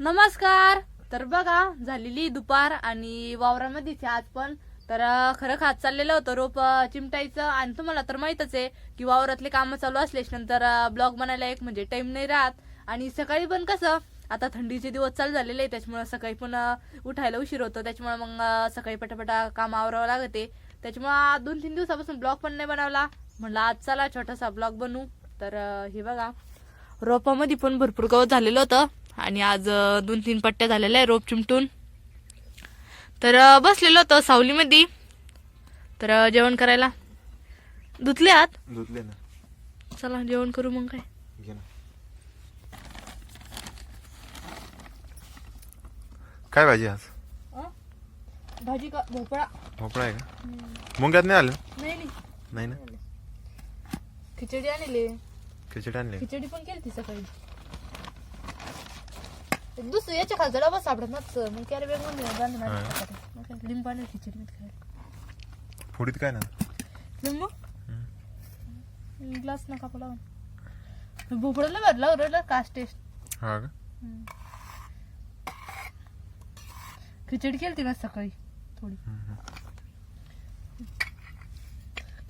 नमस्कार. तर बघा झालेली दुपार आणि वावरामध्येच आहे आज पण तर खरं खात चाललेलं होतं रोप चिमटायचं. आणि तुम्हाला तर माहीतच आहे की वावरातले कामं चालू असल्याच नंतर ब्लॉग बनायला एक म्हणजे टाइम नाही राहत. आणि सकाळी पण कसं आता थंडीचे दिवस चालू झालेले आहे त्याच्यामुळे सकाळी पण उठायला उशीर होतो. त्याच्यामुळे मग सकाळी पटापटा काम आवरावं लागते. त्याच्यामुळे दोन तीन दिवसापासून ब्लॉग पण नाही बनवला. म्हणलं आज चला छोटासा ब्लॉग बनवू तर हे बघा रोपामध्ये पण भरपूर गवत झालेलं होतं. आणि आज दोन तीन पट्ट्या झालेल्या आहे रोप चिमटून. तर बसलेलो होतो सावलीमध्ये. तर जेवण करायला. धुतले आत? धुतले ना. चला जेवण करू मग काय. काय भाजी आज? भाजी का भोपळा. भोपळा आहे का? मुंग्यात नाही आलं? नाही नाही. नाही ना? खिचडी आणली. खिचडी आणली. खिचडी पण केली सकाळी. दुसरं याच्या खालचा डबा सापडत ना मग कॅरी बॅगमध्ये लिंबू आणि खिचडी मध्ये खायला फोडीत काय ना लिंबू ग्लास नका लावून भोपळ्याला भरला ओरडला कास्ट टेस्ट हा का खिचडी केली ना सकाळी थोडी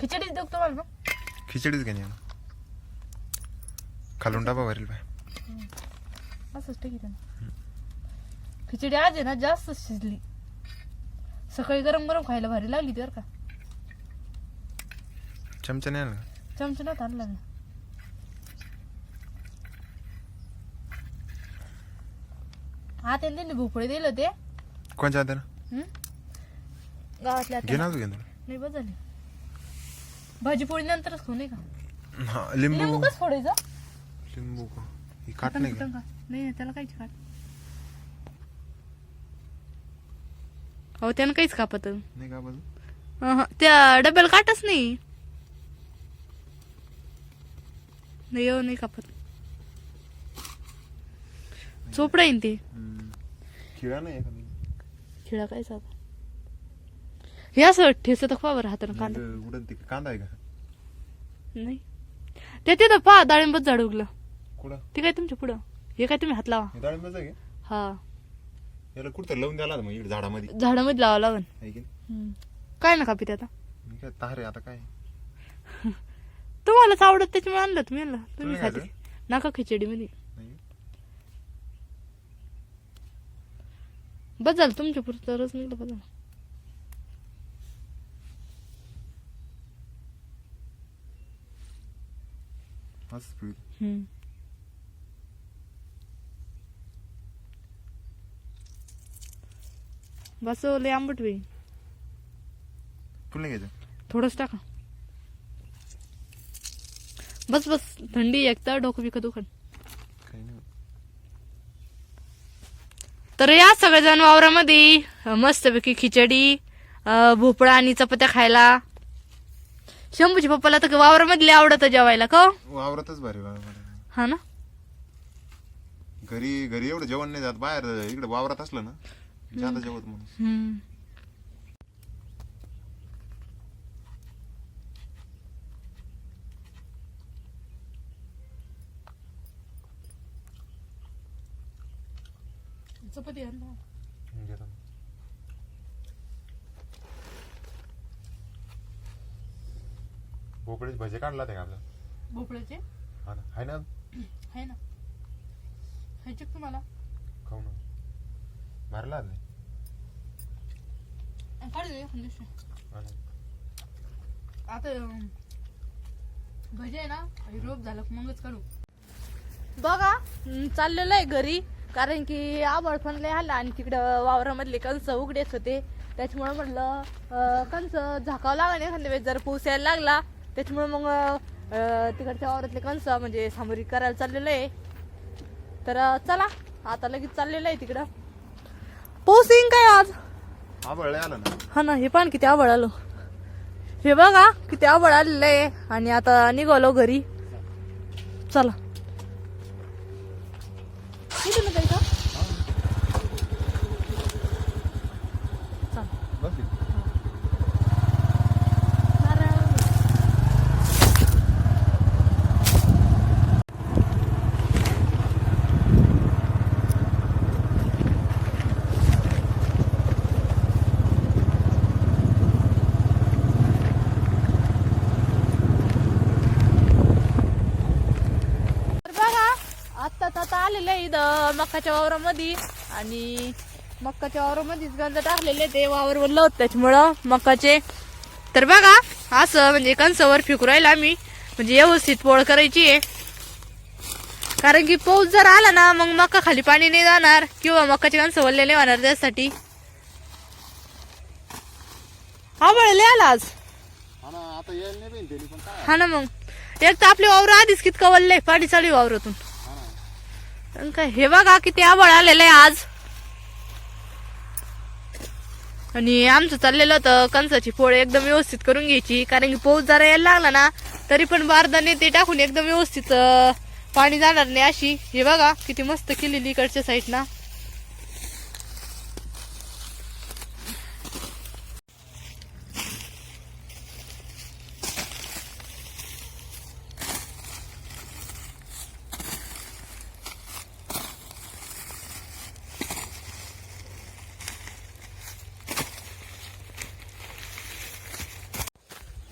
खिचडीच देऊ तुम्हाला ना खिचडीच घे ना खालून डबा भरेल बाय असंच ठीक आहे खिचडी आज आहे ना जास्त शिजली. सकाळी गरम गरम खायला भारी लागली ती बरं का. चमचा नाही आलं? चमचा नव्हता आणला मी. हा त्यांनी त्यांनी भोपळे दिले होते. कोणच्या हातानं हं? गावातल्या घे ना हाताने. तू नाही बस झाली. भाजी पोळी नंतरच खाऊ नाही का? हा लिंबू. लिंबू कसं फोडायचं? लिंबू का? ही काट नाही का. नाही त्याला काहीच काट. अहो त्यानं काहीच कापत. नाही का अहं, त्या डब्याला काटच नाही. नाही हो, नाही कापत. चोपडा येईन ते. खिळा नाही खिळा काय आता? हे असं ठेचत खवा बरं हातानं कांदा. उडन ते कांदा आहे का? नाही. ते तिथं पहा डाळिंबच झाड उगलं. कुठं? ते काय तुमच्या पुढं? हे काय तुम्ही हात लावा. हे डाळिंबाचं आहे हा. याला कुठं लावून द्याला मग इकडे झाडामध्ये. झाडामध्ये लावा लागन. आहे की नाही? हम्म. काय ना कापी आता? मी काय तारे आता काय? तुम्हालाच आवडत त्याच्यामुळे आणलं तुम्ही आणलं. तुम्ही खाते नका खिचडी मध्ये नाही. बस झालं तुमच्या पुरतं रस निघलं बस झालं. असंच पिळू. हम्म. बस लय आंबट होईल. फुल नाही घ्यायचं? थोडंच टाका. बस बस. थंडी एकदा डोकं विकत काही नाही. तर या सगळेजण वावरामध्ये अं, मस्तपैकी खिचडी अं, भोपळा आणि चपात्या खायला. शंभूच्या पप्पाला तर वावरामधले आवडत जेवायला का हो? वावरातच भारी वावर हा ना? घरी घरी एवढं जेवण नाही जात बाहेर इकडे वावरात असलं ना. जाता जेवत म्हणून हम्म. चपाती आण ना. भोपळीचे भजे काढला ते का आपलं? भोपळ्याचे? हा ना. आहे ना आहे ना. खायचे का तुम्हाला? खाऊ ना. मारला नाही काढ. आता भजे ना रोप झालं मगच काढू बघा चाललेलं आहे घरी. कारण की आभाळ पण लय आला आणि तिकडं वावरामधले कंस उघडेच होते. त्याच्यामुळे म्हणलं अं, कंस झाकावं लागलं एखाद्या वेळेस. जर पाऊस यायला लागला त्याच्यामुळे मग तिकडच्या वावरातले कंस म्हणजे सामोरी करायला चाललेलं आहे. तर चला आता लगेच चाललेलं आहे तिकडं. पाऊस येईन काय आज? आलं ना. हा ना हे पण किती आवड आलो. हे बघा किती आवड आलेलं आहे. आणि आता निघालो घरी. चला बस इथे. नारळ. होतं मक्काच्या वावरामध्ये. आणि मक्काच्या वावरामध्येच गंज टाकलेले ते वावर वल्ल होत. त्याच्यामुळं मक्काचे तर बघा असं म्हणजे कंसावर फिकू राहिला आम्ही. म्हणजे व्यवस्थित पोळ करायची आहे. कारण की पाऊस जर आला ना मग मका खाली पाणी नाही जाणार. किंवा मकाचे कणसं वल्ले नाही होणार त्यासाठी. लय आला आज. हा ना मग. एक तर आपली वावर आधीच कितकं वल्लंय पाणी चालू वावरातून. पण काय हे बघा किती आबळ आलेलं आहे आज. आणि आमचं चाललेलं होतं कणसाची पोळी एकदम व्यवस्थित करून घ्यायची. कारण की पाऊस जरा यायला लागला ना तरी पण बारदाने ते टाकून एकदम व्यवस्थित पाणी जाणार नाही अशी. हे बघा किती मस्त केलेली इकडच्या साईडना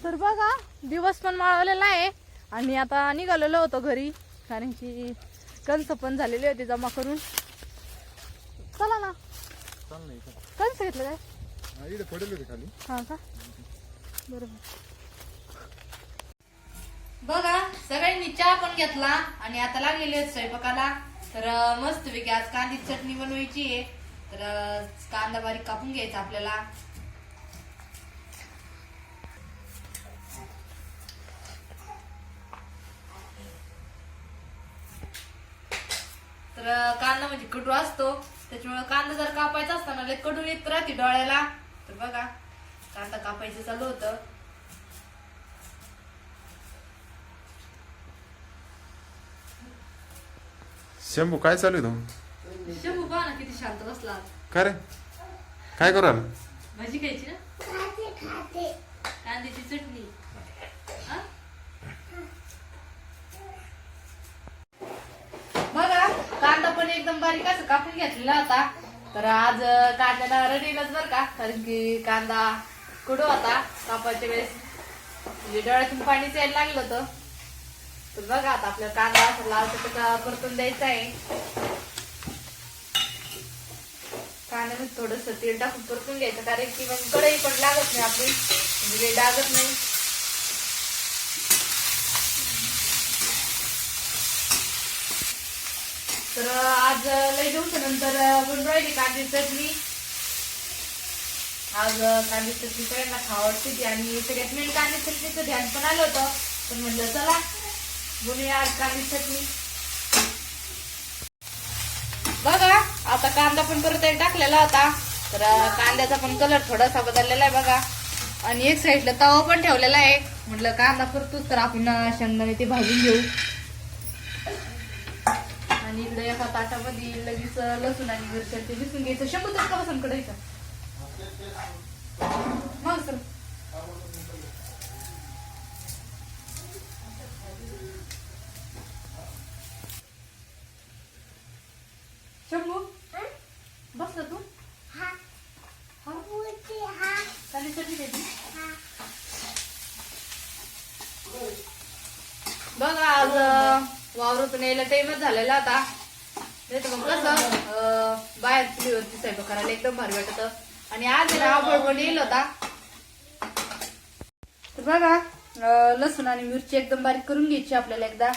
तर बघा दिवस पण माळवलेला आहे. आणि आता निघालेलो होतो घरी कारण की कंस पण झालेले होते जमा करून. चला ना. कंस घेतलं काय? हा, का? बरोबर बघा सगळ्यांनी चहा पण घेतला आणि आता लागलेले आहेत स्वयंपाकाला. तर अं, मस्तपैकी आज कांदी चटणी बनवायची आहे. तर कांदा बारीक कापून घ्यायचा आपल्याला. कांदा म्हणजे कडू असतो त्याच्यामुळे कांदा जर कापायचा असताना लय कडू येत राहते डोळ्याला. तर बघा कांदा कापायचं चालू होतं. शंभू काय चालू आहे तो शंभू पहा ना किती शांत बसला काय रे? काय भाजी खायची ना? कांद्याची चटणी हा? बघा कांदा पण एकदम बारीक असं कापून घेतलेला होता. तर आज कांद्याला रडीलच बरं का? कारण की कांदा कुठं होता? कापायच्या वेळेस. म्हणजे डोळ्यातून पाणी यायला लागलं होतं. तर बघा आता आपल्याला कांदा असं लाल त्याचा परतून द्यायचा आहे. कांद्यामध्ये थोडस तेल टाकून परतून घ्यायचं कारण की मग कढई पण लागत नाही आपली. म्हणजे लागत नाही. तर आज लय दिवसानंतर बनवून राहिली कांदी चटणी. आज कांदी चटणी सगळ्यांना खावडते ती आणि सगळ्यात मेन कांदी चटणीचं ध्यान पण आलं होतं. पण म्हणलं चला बोलूया आज कांदी चटणी. बघा आता कांदा पण परत टाकलेला होता. तर कांद्याचा पण कलर थोडासा बदललेला आहे बघा. आणि एक साईडला तवा पण ठेवलेला आहे. म्हटलं कांदा परतूच तर आपण शेंगदाणे ते भाजून घेऊ. आणि इकडे एका ताटामध्ये लगेच लसूण आणि मिरच्या ते घ्यायचं. शंभर टक्का का? कडायचं मग सर शंभू बसला तू हा चालेल चटणी द्यायची बघा आज अं, वावरातून यायला टाइमच झालेला आता. नाही तर मग कसं बाहेर चुलीवरती स्वयंपाक करायला एकदम भारी वाटत. आणि आज आहे पण येईल होता. तर बघा लसूण आणि मिरची एकदम बारीक करून घ्यायची आपल्याला एकदा.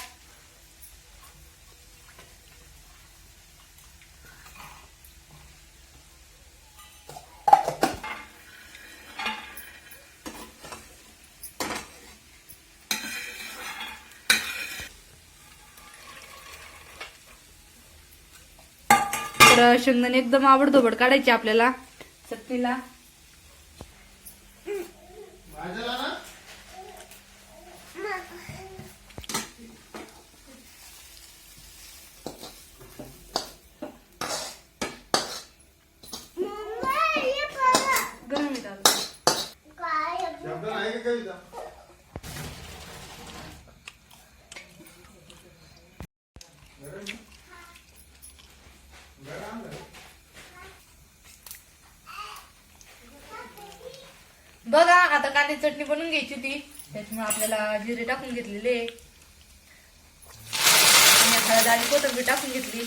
तर शेंगदाणे एकदम आवडधोबड काढायचे आपल्याला. चटणीला. गरम येतात कांदे चटणी बनवून घ्यायची होती. त्याच्यामुळे आपल्याला जिरे टाकून घेतलेले. हळद आणि कोथंबीर टाकून घेतली.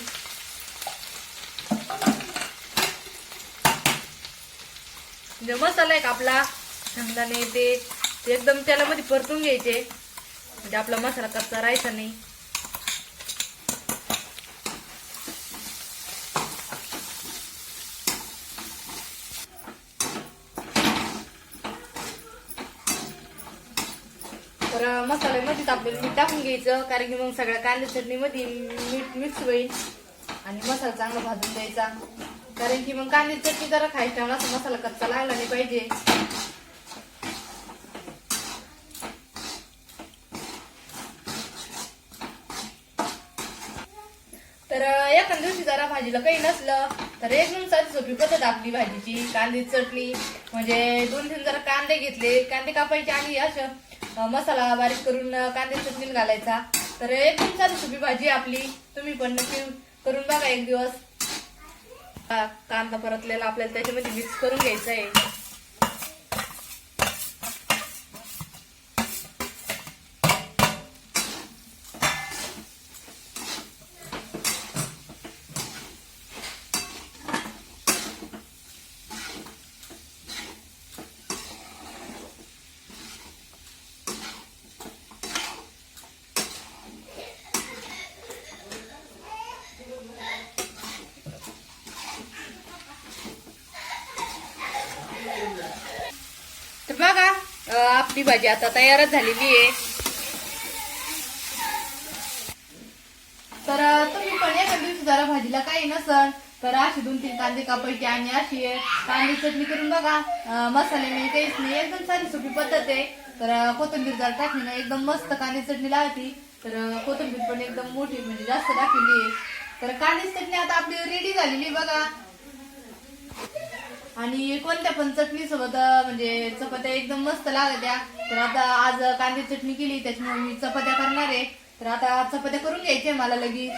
म्हणजे मसाला एक आपला. शेंगदाणे ते एकदम तेलामध्ये परतून घ्यायचे. म्हणजे आपला मसाला कच्चा राहायचा नाही. तर मसाल्यामध्येच आपल्याला मीठ टाकून घ्यायचं. कारण की मग सगळ्या कांदे चटणीमध्ये मीठ मिक्स होईल. आणि मसाला चांगला भाजून द्यायचा. कारण की मग कांदे चटणी जरा खायच्या टायमाला मसाला कच्चा लागला नाही पाहिजे. तर एखाद्या दिवशी जरा भाजीला काही नसलं तर एकदम साधी सोपी पद्धत आपली भाजीची. कांदे चटणी म्हणजे दोन तीन जरा कांदे घेतले. कांदे कापायचे आणि असं मसाला बारीक करून कांदे चटणीत घालायचा. तर एकदम साधी सुपी भाजी आपली. तुम्ही पण नक्की करून बघा एक दिवस. कांदा परतलेला आपल्याला त्याच्यामध्ये मिक्स करून घ्यायचा आहे तर बघा अं, आपली भाजी आता तयारच झालेली आहे. तर तुम्ही पण एका दिवशी जरा भाजीला काही नसल तर अशी दोन तीन कांदे कापायचे आणि अशी कांदे चटणी करून बघा. मसाले नाही काहीच नाही. एकदम सारी सोपी पद्धत आहे. तर अं, कोथिंबीर टाकली ना एकदम मस्त कांदे चटणी लावती तर कोथिंबीर पण एकदम मोठी म्हणजे जास्त टाकलेली आहे. तर कांदे चटणी आता आपली रेडी झालेली बघा. आणि कोणत्या पण चटणी सोबत म्हणजे चपात्या एकदम मस्त लागत्या. तर आता आज कांदे चटणी केली त्याच्यामुळे मी चपात्या करणार आहे. तर आता चपात्या करून घ्यायच्या मला लगेच.